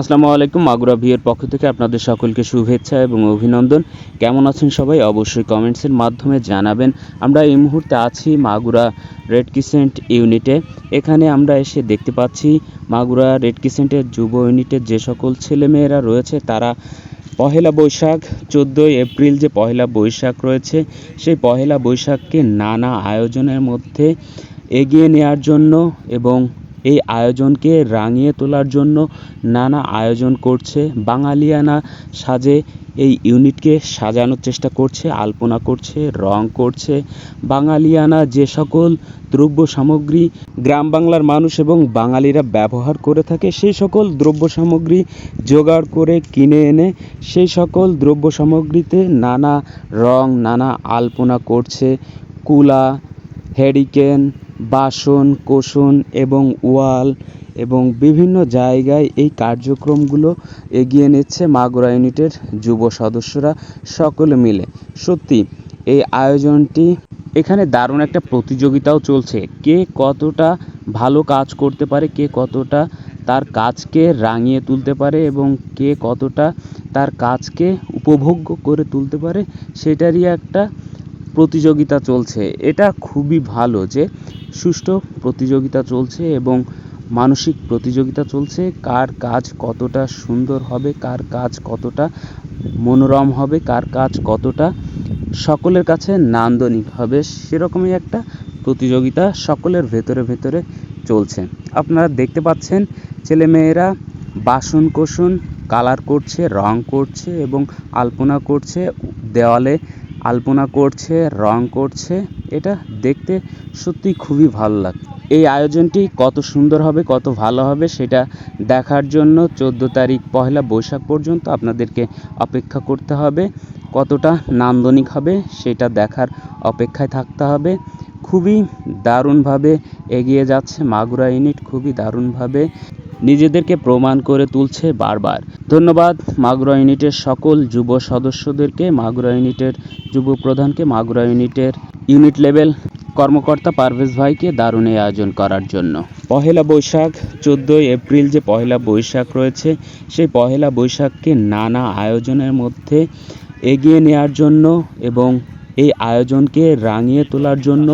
আসসালামু আলাইকুম, মাগুরা ভিয়ের পক্ষ থেকে আপনাদের সকলকে শুভেচ্ছা এবং অভিনন্দন। কেমন আছেন সবাই অবশ্যই কমেন্টসের মাধ্যমে জানাবেন। আমরা এই মুহূর্তে আছি মাগুরা রেড কিসেন্ট ইউনিটে এখানে আমরা এসে দেখতে পাচ্ছি মাগুরা রেড কিসেন্টের যুব ইউনিটের যে সকল ছেলেমেয়েরা রয়েছে, তারা পহেলা বৈশাখ, চোদ্দোই এপ্রিল যে পহেলা বৈশাখ রয়েছে, সেই পহেলা বৈশাখকে নানা আয়োজনের মধ্যে এগিয়ে নেওয়ার জন্য এবং এই আয়োজনকে রাঙিয়ে তোলার জন্য নানা আয়োজন করছে। বাঙালিয়ানা সাজে এই ইউনিটকে সাজানোর চেষ্টা করছে, আলপনা করছে, রং করছে। বাঙালিয়ানা যে সকল দ্রব্য সামগ্রী গ্রাম বাংলার মানুষ এবং বাঙালিরা ব্যবহার করে থাকে, সেই সকল দ্রব্য সামগ্রী জোগাড় করে কিনে এনে সেই সকল দ্রব্য সামগ্রীতে নানা রং, নানা আলপনা করছে। কুলা হ্যারিকেন বাসন কোসন এবং ওয়াল এবং বিভিন্ন জায়গায় এই কার্যক্রমগুলো এগিয়ে নিচ্ছে মাগুরা ইউনিটের যুব সদস্যরা সকলে মিলে। সত্যি, এই আয়োজনটি এখানে দারুণ একটা প্রতিযোগিতাও চলছে। কে কতটা ভালো কাজ করতে পারে, কে কতটা তার কাজকে রাঙিয়ে তুলতে পারে এবং কে কতটা তার কাজকে উপভোগ্য করে তুলতে পারে, সেটারই একটা প্রতিযোগিতা চলছে। এটা খুবই ভালো যে সুষ্ঠু প্রতিযোগিতা চলছে এবং মানসিক প্রতিযোগিতা চলছে। কার কাজ কতটা সুন্দর হবে, কার কাজ কতটা মনোরম হবে, কার কাজ কতটা সকলের কাছে নান্দনিক হবে, সেরকমই একটা প্রতিযোগিতা সকলের ভেতরে ভেতরে চলছে। আপনারা দেখতে পাচ্ছেন ছেলেমেয়েরা বাসন কোসন কালার করছে, রং করছে এবং আলপনা করছে। দেওয়ালে আলপনা করছে, রং করছে। এটা দেখতে সত্যি খুবই ভালো লাগে, এই আয়োজনটি কত সুন্দর হবে, কত ভালো হবে সেটা দেখার জন্য চোদ্দ তারিখ পহেলা বৈশাখ পর্যন্ত আপনাদেরকে অপেক্ষা করতে হবে। কতটা নান্দনিক হবে সেটা দেখার অপেক্ষায় থাকতে হবে। খুবই দারুণভাবে এগিয়ে যাচ্ছে মাগুরা ইউনিট, খুবই দারুণভাবে নিজেদেরকে প্রমাণ করে তুলছে বারবার। ধন্যবাদ মাগুরা ইউনিটের সকল যুব সদস্যদেরকে, মাগুরা ইউনিটের যুব প্রধানকে, মাগুরা ইউনিটের ইউনিট লেভেল কর্মকর্তা পারভেজ ভাইকে দারুণ এই আয়োজন করার জন্য। পহেলা বৈশাখ, চোদ্দোই এপ্রিল যে পহেলা বৈশাখ রয়েছে, সেই পহেলা বৈশাখকে নানা আয়োজনের মধ্যে এগিয়ে নেওয়ার জন্য এবং এই আয়োজনকে রাঙিয়ে তোলার জন্য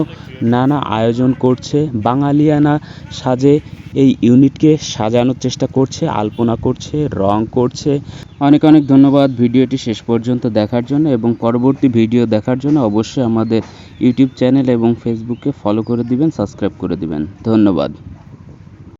নানা আয়োজন করছে। বাঙালিয়ানা সাজে এই ইউনিটকে সাজানোর চেষ্টা করছে, আলপনা করছে, রং করছে। অনেক অনেক ধন্যবাদ ভিডিওটি শেষ পর্যন্ত দেখার জন্য এবং পরবর্তী ভিডিও দেখার জন্য অবশ্যই আমাদের ইউটিউব চ্যানেল এবং ফেসবুককে ফলো করে দিবেন সাবস্ক্রাইব করে দিবেন। ধন্যবাদ।